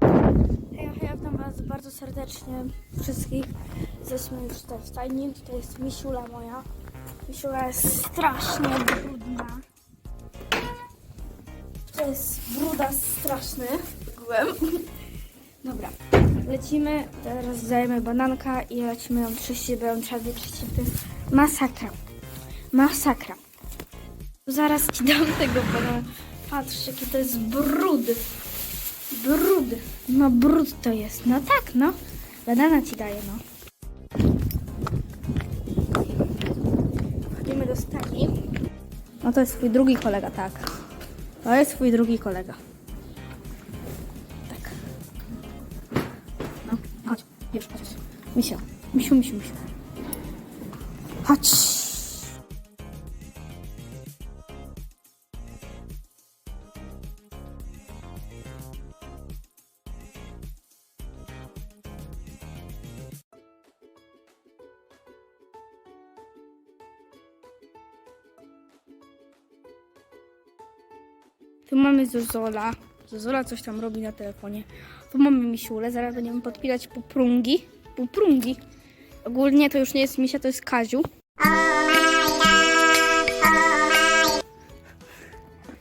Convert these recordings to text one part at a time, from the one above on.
Hej, hej, witam Was bardzo serdecznie wszystkich. Jesteśmy już tutaj w stajni. Tutaj jest Misiula moja. Misiula jest strasznie brudna. To jest bruda straszny. Byłem. Dobra, lecimy. Teraz dajemy bananka i lecimy ją czyścić, bo ją trzeba wyczyścić. To jest masakra. Masakra. Zaraz Ci dam tego banana. Patrz, jaki to jest brud. Brud. No brud to jest. No tak, no. Banana ci daje, no. Wchodzimy do stajni. No to jest twój drugi kolega, tak. To jest twój drugi kolega. Tak. No, chodź. Już, chodź. Misio. Misiu, misiu, misiu. Chodź. Tu mamy Zozola. Zozola coś tam robi na telefonie. Tu mamy Misiulę. Zaraz będziemy podpinać puprungi. Puprungi. Ogólnie to już nie jest Misia, to jest Kaziu.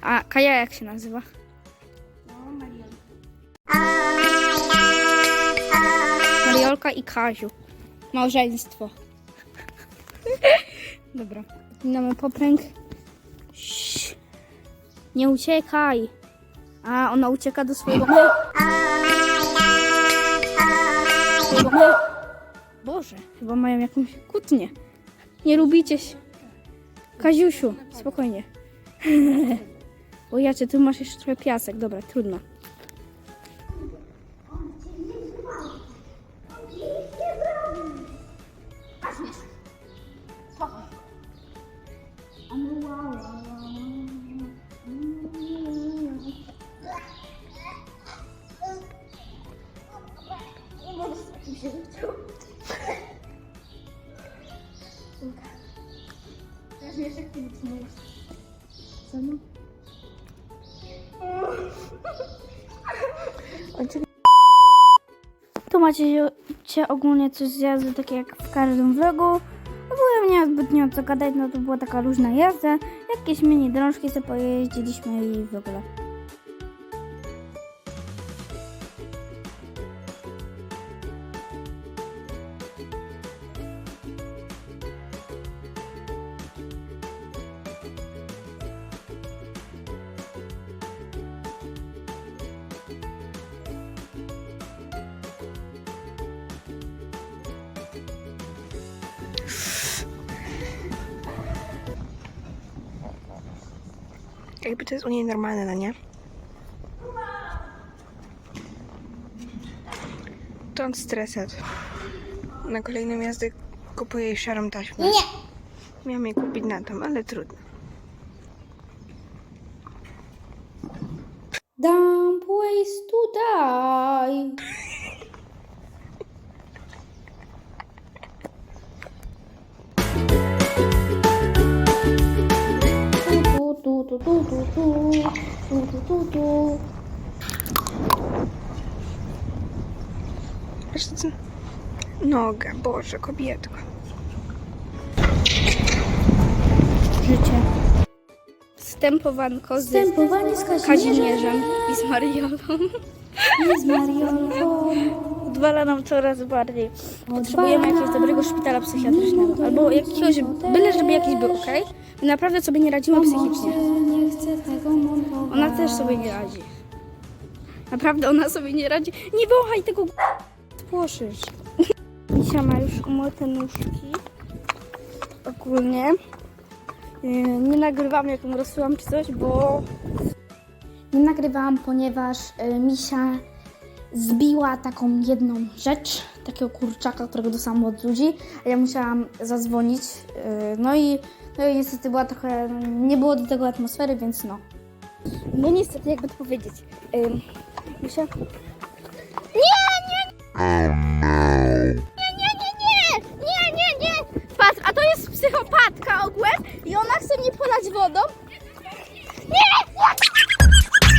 A Kaja jak się nazywa? Mariolka i Kaziu. Małżeństwo. Dobra. Podpinamy popręg. Nie uciekaj. A, ona ucieka do swojego. Boże, chyba mają jakąś kłótnię. Nie lubicie się. Kaziusiu, spokojnie. O jacie, tu masz jeszcze trochę piasek. Dobra, trudno. Tu macie cię ogólnie coś z jazdy, takie jak w każdym vlogu. Ogólnie nie zbytnio co gadać, no to była taka luźna jazda. Jakieś mini drążki sobie pojeździliśmy i w ogóle. Jakby to jest u niej normalne, no nie? Don't stress it. Na kolejną jazdę kupuję jej szarą taśmę. Nie! Miałam jej kupić na tą, ale trudno. Noga, Boże, kobietko. Życie. Wstępowanko z z Kazimierzem i z Mariolą. i z Mariolką. Odwala nam coraz bardziej. Potrzebujemy jakiegoś dobrego szpitala psychiatrycznego. Albo jakiegoś, byle żeby jakiś był, ok? Naprawdę sobie nie radzimy psychicznie. Ona też sobie nie radzi. Naprawdę ona sobie nie radzi. Nie wąchaj tego spłoszysz. Misia ma już umyte nóżki. Ogólnie. Yy, Nie nagrywam jak ją rozsyłam czy coś, bo Nie nagrywałam, ponieważ y, Misia zbiła taką jedną rzecz, takiego kurczaka, którego dostałam od ludzi, a ja musiałam zadzwonić. y, No i, no i niestety była trochę, nie było do tego atmosfery, więc no. no niestety jakby to powiedzieć. Oh no. Nie, nie, nie, nie, nie, nie, nie. Patrz, a to jest psychopatka ogółem i ona chce mnie polać wodą. Nie, nie.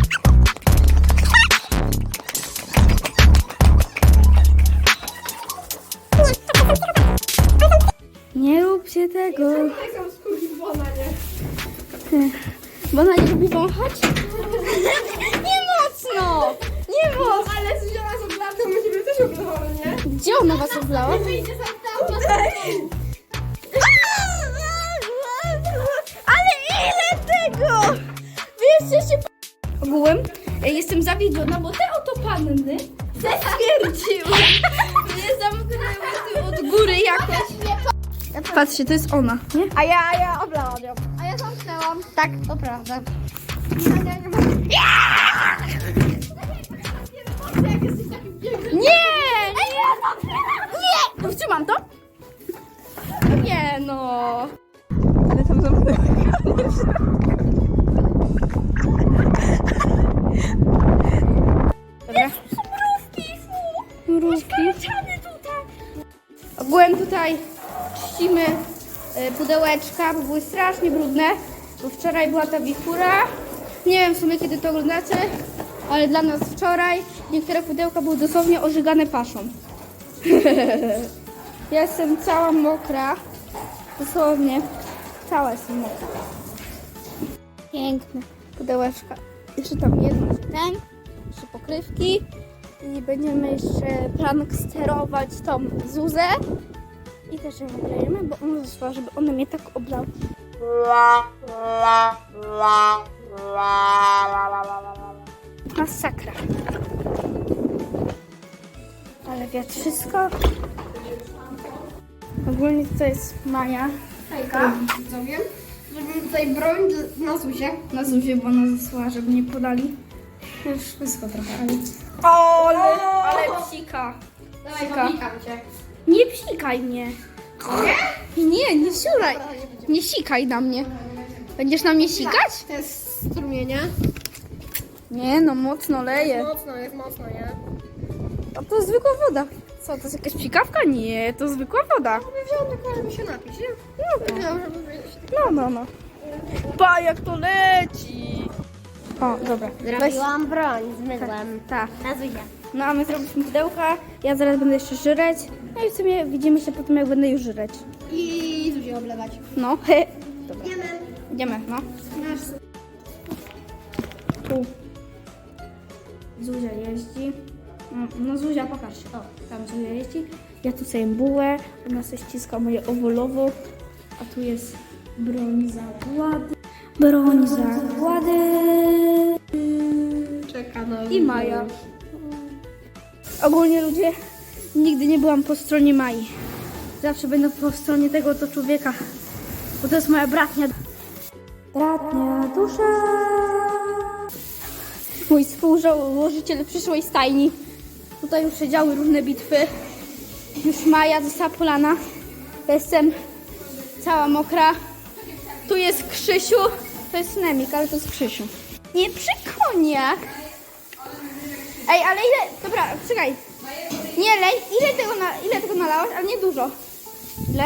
Nie róbcie tego, Czekam z kurwona, nie? bo ona nie lubi wąchać. Nie mocno, nie mocno. Ale z gdzie ona was oblała? Ale ile tego! Wy jesteście... Ogółem e, jestem zawiedziona, bo te oto panny stwierdziły, że zamknęły tu od góry jakoś. Patrzcie, to jest ona, nie? A ja, a ja oblałam ją. A ja zamknęłam. Tak, to prawda. Nie! Nie! Nie! Wstrzymam to? Nie no. Ale tam zamknęła. Dobra. Mrówki. Ogółem tutaj czyścimy e, pudełeczka, bo były strasznie brudne, bo wczoraj była ta wichura. Nie wiem w sumie kiedy to oglądacie, ale dla nas wczoraj niektóre pudełka były dosłownie ożygane paszą. ja jestem cała mokra, dosłownie cała jestem mokra. Piękne pudełeczka. Jeszcze tam jedno, ten, jeszcze pokrywki i będziemy jeszcze pranksterować tą Zuzę i też ją oblejemy, bo ona została, żeby ona mnie tak oblał. Masakra. Ale wiatr wszystko. Ogólnie to jest Maja. Hejka, widzowie. Zrobimy tutaj broń na Zuzie. Na Zuzie, bo ona zasłała, żeby nie podali. Już wszystko trochę, ale... Ale, ale psika. Dawaj, Psika. popikam cię. Nie psikaj mnie. Nie? Nie, nie siuraj. Nie sikaj na mnie. Będziesz na mnie sikać? To jest strumienia. Nie, no mocno leje. Mocno, jest mocno, nie? A to zwykła woda. Co, to jest jakaś psikawka? Nie, to zwykła woda. Ja wziąłem tylko, żeby się napić, nie? No, Wiedziałam, żeby wiedzieć. No, no, no. Pa, jak to leci. O, dobra. Weź. broń z mydłem. Tak. Na Zuzia. No, a my zrobiliśmy pudełka. Ja zaraz będę jeszcze żreć. No i w sumie widzimy się potem, jak będę już żreć. I Zuzię oblewać. No, he. Dobra. Idziemy. Idziemy, no. Tu. Zuzia jeździ. No, No Zuzia, pokaż się. O, tam Zuzia jeździ. Ja tu sobie bułę. Ona sobie ściska moje owolowo. A tu jest broń zagłady. Broń zagłady. Czeka na I Maja. Ogólnie ludzie, nigdy nie byłam po stronie Mai. Zawsze będę po stronie tego to człowieka. Bo to jest moja bratnia. Bratnia dusza. Mój współzałożyciel przyszłej stajni. Tutaj już się działy różne bitwy. Już Maja została polana. Jestem cała mokra. Tu jest Krzysiu. To jest Nemik, ale to jest Krzysiu. Nie przy koniach. Ej, ale ile. Dobra, czekaj. Nie lej. Ile tego, na, ile tego nalałaś? Ale nie dużo. Ile?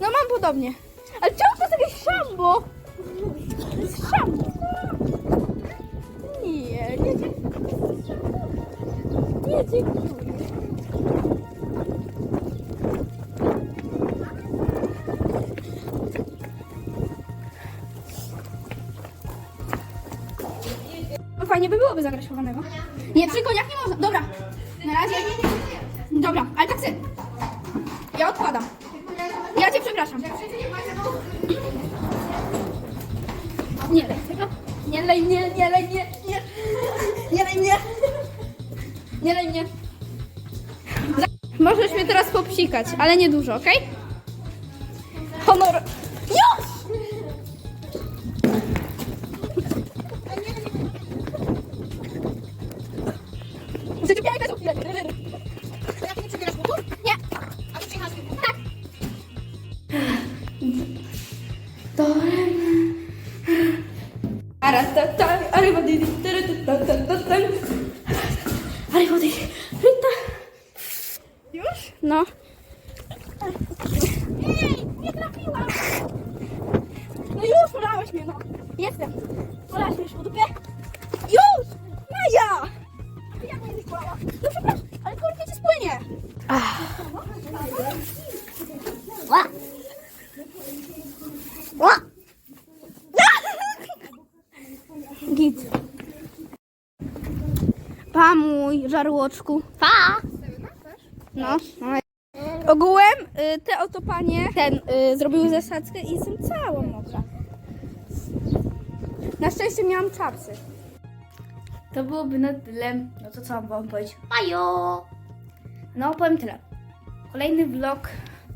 No mam podobnie. Ale czemu to jest jakieś szambo? To jest szambo. Nie, nie dziękuję. Nie dziękuję. No fajnie by byłoby zagrać chowanego. Nie, przy koniach nie można. Dobra. Na razie. Dobra, ale tak chcę. Ja odkładam. Ja cię przepraszam. Nie lej tego. Nie lej mnie, nie lej nie. Nie Nie lej mnie. Możesz mnie teraz popsikać, ale nie dużo, okej? Honor. Już! Zaczepiaj bez chwilę. Nie. Tak. Już? jestem. Polaliśmy już po dupie. Już! Maja! Jak mnie wykolała? No przepraszam, ale korka ci spłynie. Ła! Ła! Git. Pa mój żarłoczku. Pa! No, no. Ogółem y, te oto panie ten, y, zrobiły zasadzkę i jestem cała mokra. Na szczęście miałam czapsy. To byłoby na tyle. No to co mam wam powiedzieć? Majo! No powiem tyle. Kolejny vlog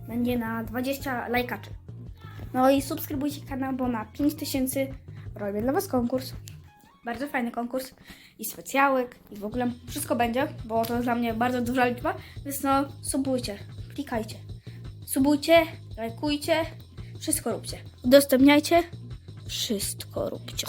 będzie na 20 lajkaczy. No i subskrybujcie kanał, bo na 5000 robię dla was konkurs. Bardzo fajny konkurs i specjałek i w ogóle wszystko będzie, bo to dla mnie bardzo duża liczba, więc no subujcie, klikajcie. Subujcie, lajkujcie, wszystko róbcie. Udostępniajcie, wszystko róbcie.